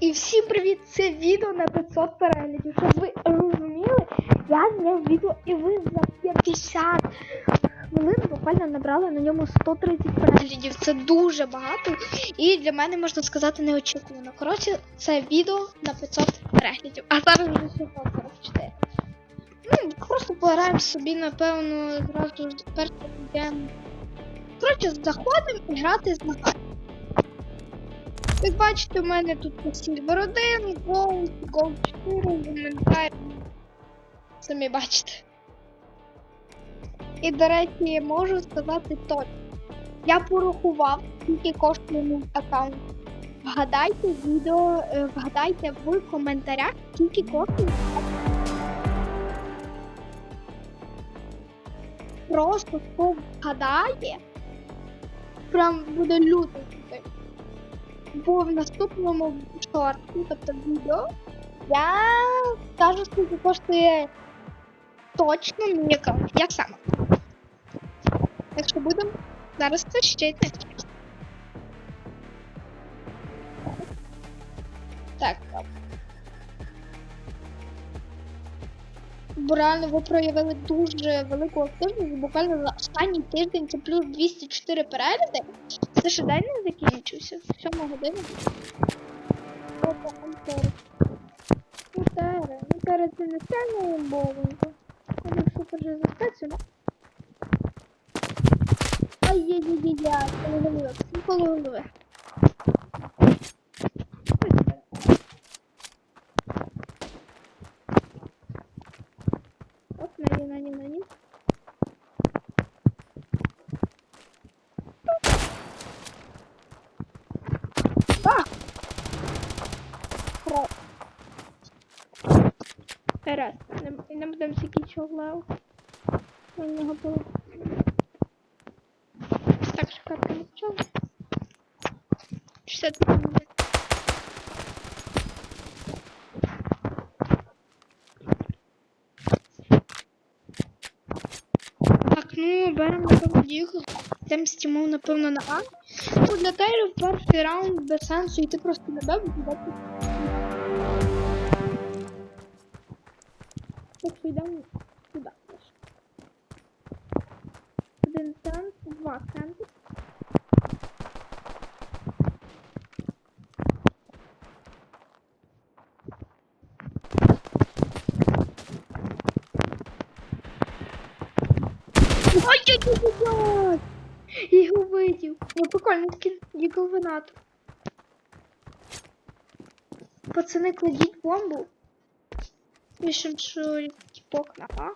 І всім привіт! Це відео на 500 переглядів. Щоб ви розуміли, я зняв відео і ви за 50 хвилин буквально набрали на ньому 130 переглядів. Це дуже багато. І для мене можна сказати неочікувано. Коротше, це відео на 500 переглядів. А зараз вже 644. Ну, просто пограємо собі, напевно, зразу першим йдемо. Коротше, заходимо і грати з ногами. Як бачите, у мене тут Сільвер 1, Gold, Gold 4, Elementary. Самі бачите. І, до речі, можу сказати точно. Я порахував, скільки коштує мій аккаунт. Вгадайте відео, е, вгадайте в коментарях, скільки коштує. Просто хто вгадає, прям буде круто. Бо в наступному шорті, тобто відео, я скажу, скільки коштує точно аккаунт. Як саме. Так що будемо зараз це щити. Так. Бо ви проявили дуже велику активність. Буквально за останній тиждень це плюс 204 перегляди. Це ще день не закінчився. Сьома година. Опа, Антера. Антера. Антера, це не сильно бовенько. Вони супер же заспецію. Ай-яй-яй-яй, коло голови. Ну, коло голови. Оп, на ні, на ні, на ні. А! Хро. Раз. Не, не будемо всякий чоглав. У нього було. Так, шукати не чого. 60 минут. Так, ну беремо. Йдемо з Тімом, напевно, на А. Ну, для Тейрів перший раунд без сенсу йти просто на Б, бо Так що йдемо сюди. Один цент, два центи. Ой-ой-ой! Я його видів. Ну, прикольно такий гіговинатор. Пацани, кладіть бомбу. Пишем, що тіпок на А.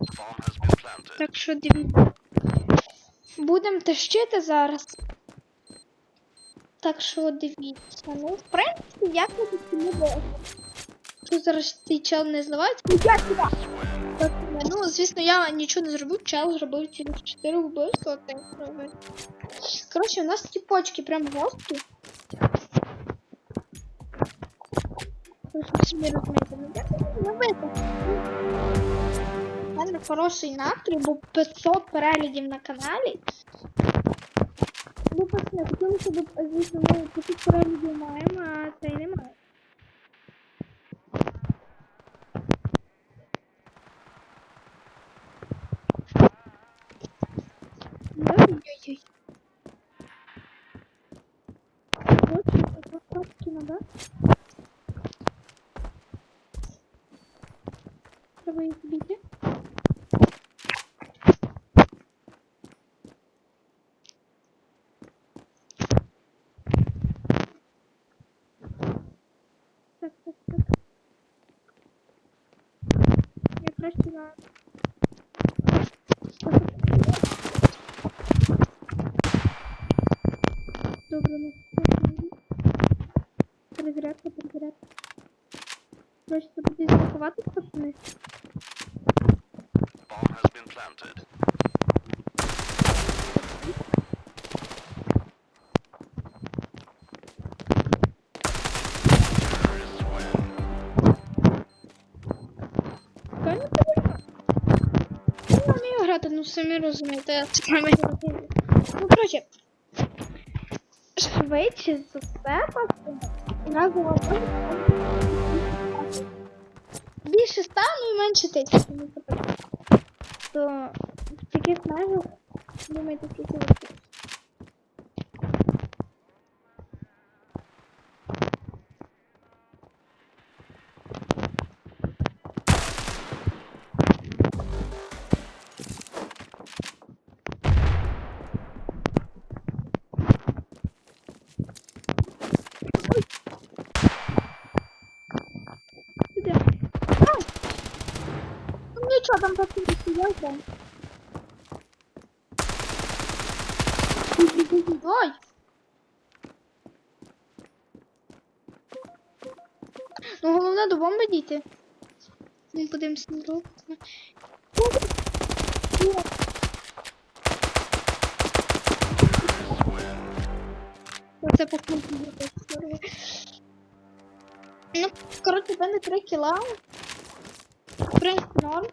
Bomb has been planted. Так що дивіться. Будемо тащити зараз. Так що дивіться. Ну, в принципі, як ми тут не. Що зараз цей чел не зливається? Ну, я сюди! Так, Ну, звісно, я нічого не зробив, чел зробив через 4 вбивства, так робить. Коротше, у нас тіпочки прям жорсткі. Ви ж собі розумієте, ну як це робити? У мене хороший настрій, бо 500 переглядів на каналі. Ну, пацани, хотілося б, звісно, ми 500 переглядів маємо, а цей немає. Добре, ну, перезарядка, перезарядка. тут буде заховатись, пацани? Самі розумієте, це саме розумію. Ну, коротше, швидше за все, просто разово більше ста, ну і менше тисячі. То в таких межах думайте, скільки ви тут. Туди. А! Ну нічого, там не сидів там. Ой! Ну головне до бомби дійти. Ми подивимося на руку. Оце по Ну, коротше, в мене 3 кіла. В норм.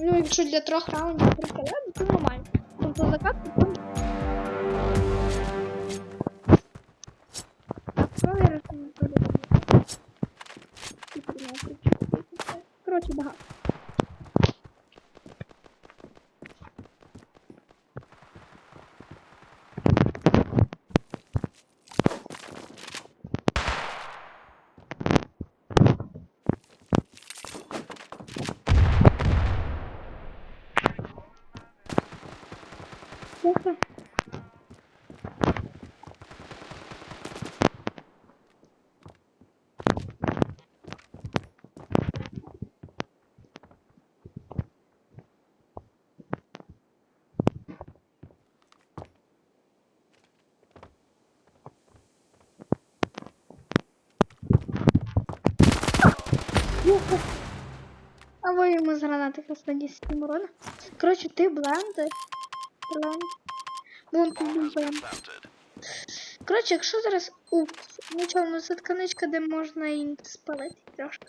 Ну, якщо для трьох раундів 3 кіла, то нормально. Тобто закат там. Так, що я не подивимося. Коротше, багато. Слухай. Слухай. А ви йому з гранати останні сім урона. Коротше, ти бленди. Бленд. Вон бленд. Коротше, якщо зараз. Упс, нічого, ну це тканичка, де можна і спалити трошки.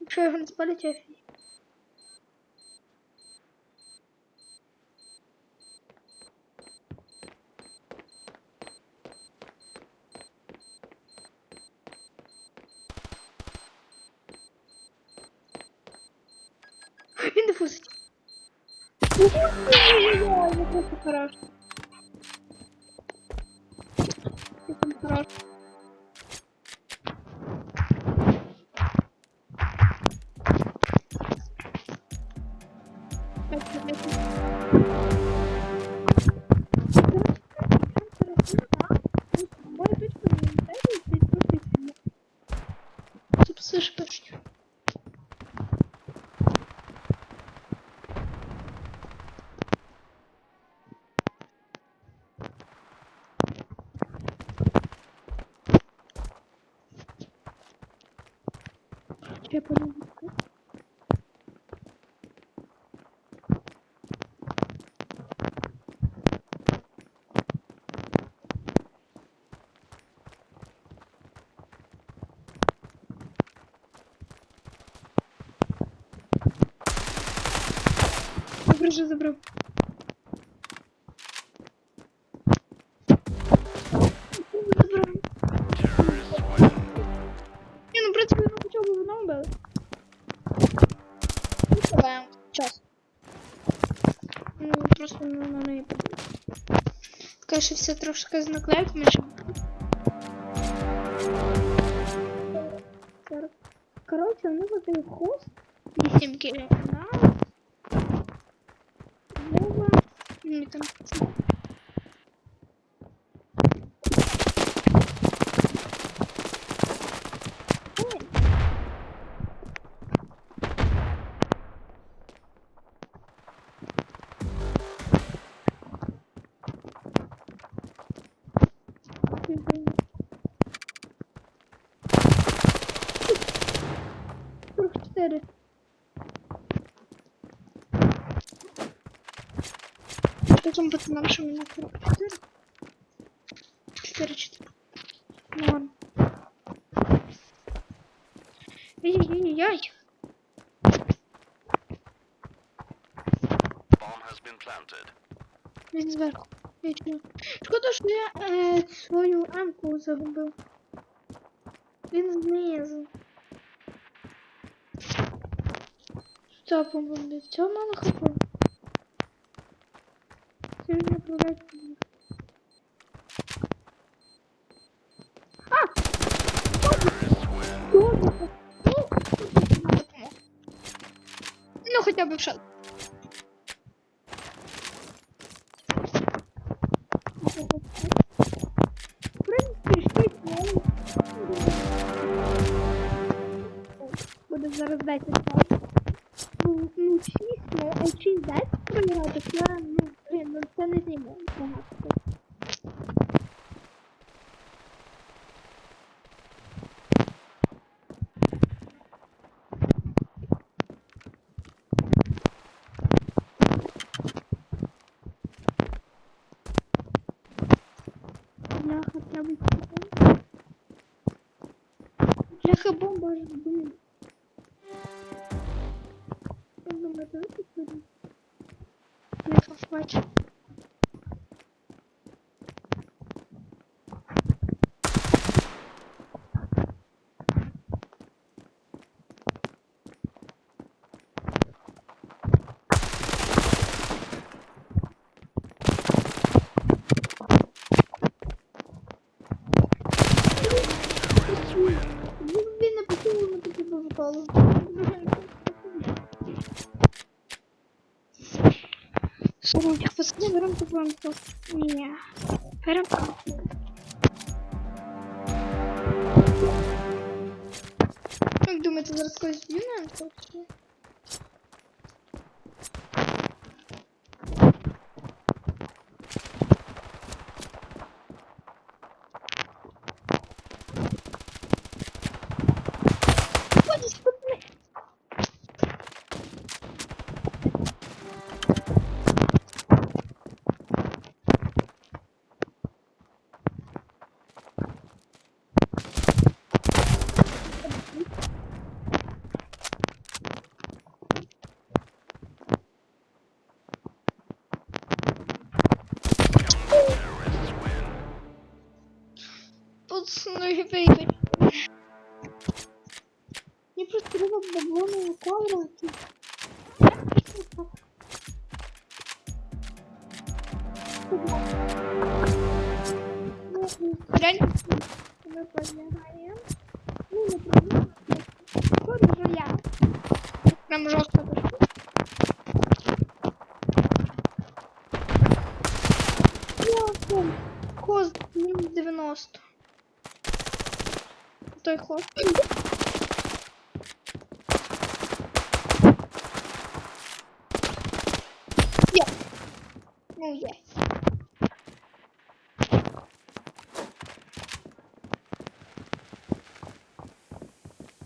Якщо його не спалить, я фі. Він не фусить. Ой-ой-ой, я просто хорош. Ты там хорош. Я подумала. Добре, що. Забрав. Каже, все трошки з наклейками, Короче, у них один хост. 8 кілів. 44. Потом пацанам, что у меня 44. 44. Ну ладно. Ай-яй-яй-яй. Він зверху. Я чё? Что-то, что я е, свою емку загубив. Він знизу. Стопом буде. Цього мало хп. Це ж не продать. А! Добре. Ну, Ну, хоча б в шат. Пацани, беремо ту банку. Ні. Беремо банку. Як думаєте, зараз когось б'ю на баблону коврати. Реально ми познаємо. Ну, не проблема. Ходу же я. Прям жорстко пишу. Йо, Кост мінус 90. Той хост. Є. Ну, є.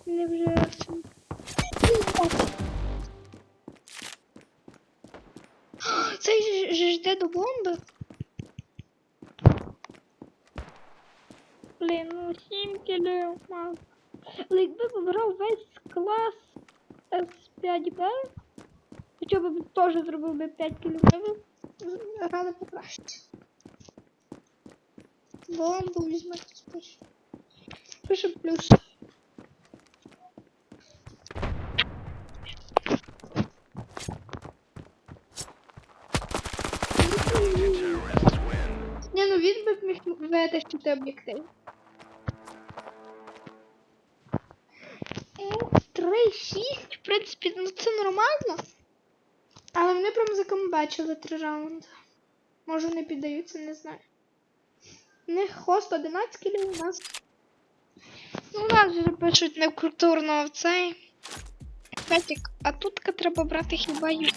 Не вже. Це ж ж йде до бомби. Блін, ну 7 кілів мав. Але якби вибрав весь клас S5B, хоча б теж зробив би 5 кілів, грали покраще. Бомбу візьмете спершу. Пише плюс. Ні, ну він би міг витащити об'єктив. Ну, 3-6, в принципі, ну це нормально. Вони прям закомбачили три раунди. Може не піддаються, не знаю. У них хост 11 кілів у нас. Ну, у нас вже пишуть некультурно в цей. Петик, а тут треба брати хіба ю.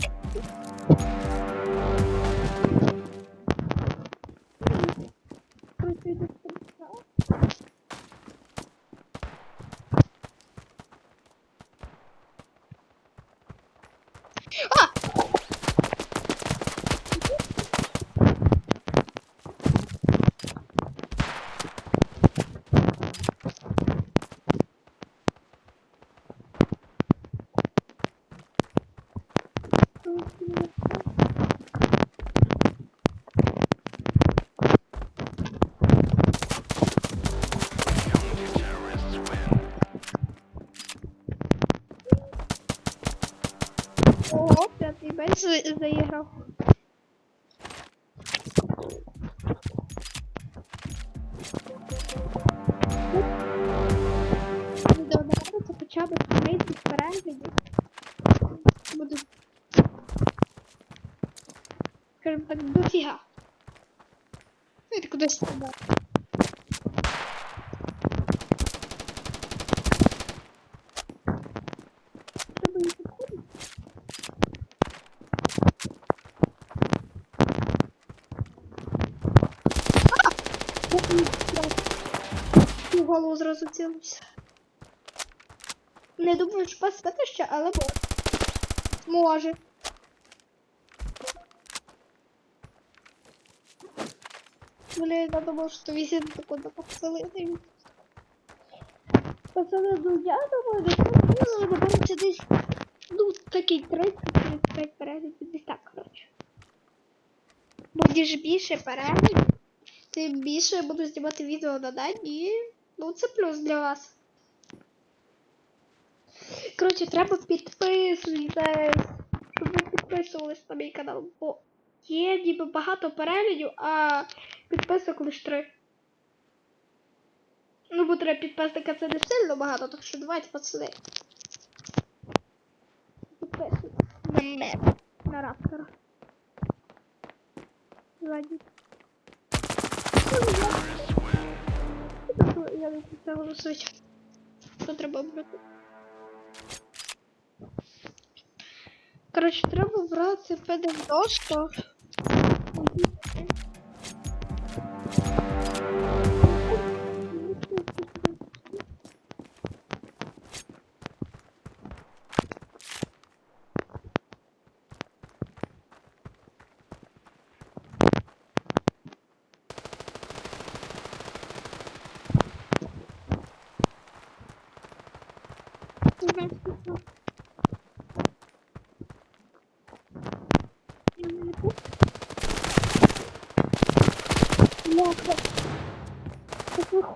Заіграв. Відео набагато хоча б 30 переглядів. Буде. Скажімо так, дофіга. Ну, і кудись. Треба не підходити. І в голову зразу цілився. Не думаю, що пас спати ще, але може. Може. Блін, я думав, що вісім секунд посилити. Пацани, ну я думаю, десь ну, набереться десь, ну, такий 30-35 переглядів, десь так, коротше. Будеш більше переглядів, тим більше я буду знімати відео на день і, ну, це плюс для вас. Коротше, треба підписуйтесь, щоб ви підписувались на мій канал, бо є ніби багато переглядів, а підписок лише три. Ну, бо треба підписника це не сильно багато, так що давайте пацани. Підписуйтесь мене. На раптора. Ззаді. Ну, я- Я не це голосують. Що треба брати? Коротше, треба брати педагожку.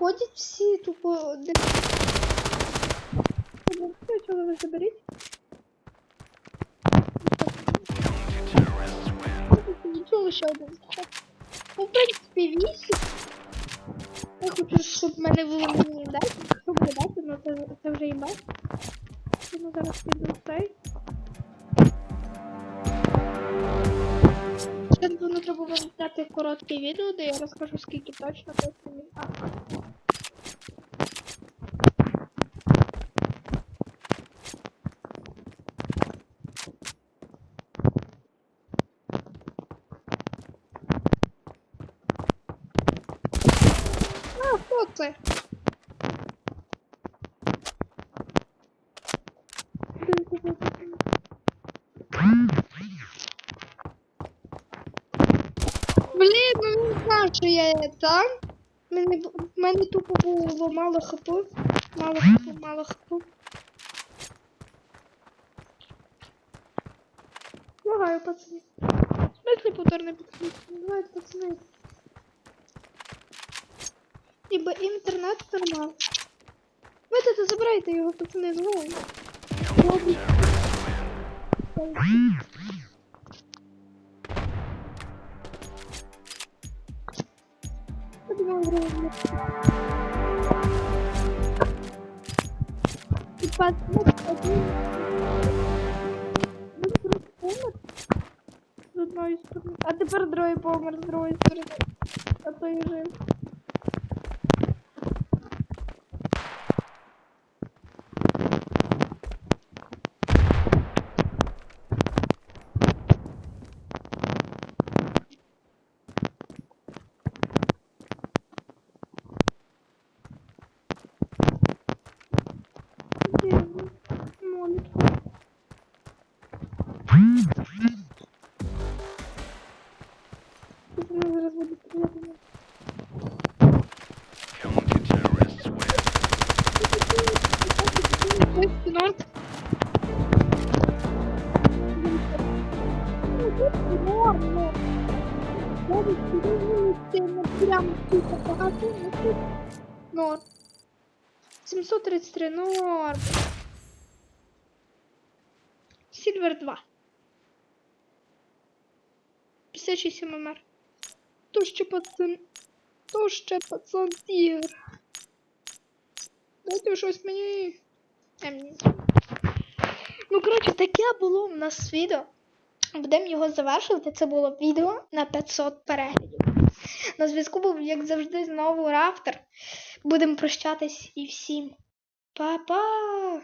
Так виходять всі тупо. де- Ну, Чого ви заберіть? Це? Блін, ну не знав, що я там. В мене тупо було мало хапу. Мало хапу, мало хапу. Лагаю, пацани. В смысле повторне? Давайте, пацани. Ібо інтернет нормал. Видите, забирайте його, пацани, знову. Подумала, зробимо. Один. Просто помер. З одної сторони. А тепер другий помер з другої сторони. А то і жив. Підвинути не прям тупо багато, ну тут норм. 733 норм. Сільвер 2. 67 мер. То ще пацан. То ще пацан тігр. Дайте щось мені. Ем. Ну, коротше, таке було в нас відео. Будемо його завершувати. Це було відео на 500 переглядів. На зв'язку був, як завжди, знову Рафтер. Будемо прощатись і всім. Па-па!